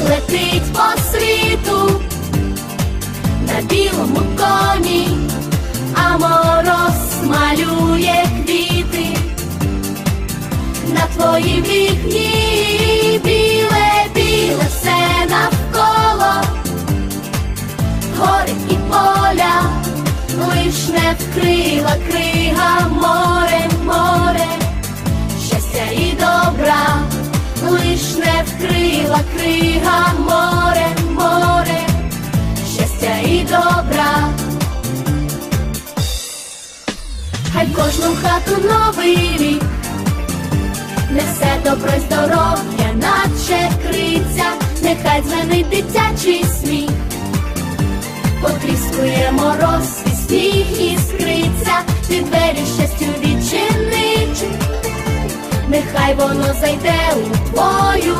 летить по світу. На білому коні, а мороз малює квіти. На твоїм вікні, біле, біле все навколо, гори і поля, лиш не вкрила крига лиш не вкрила крига море, море, щастя і добра. Хай в кожну хату новий рік несе добро й здоров'я, наче криця, нехай дзвенить дитячий сміх, потріскує мороз і сніг іскриця, нехай воно зайде у твою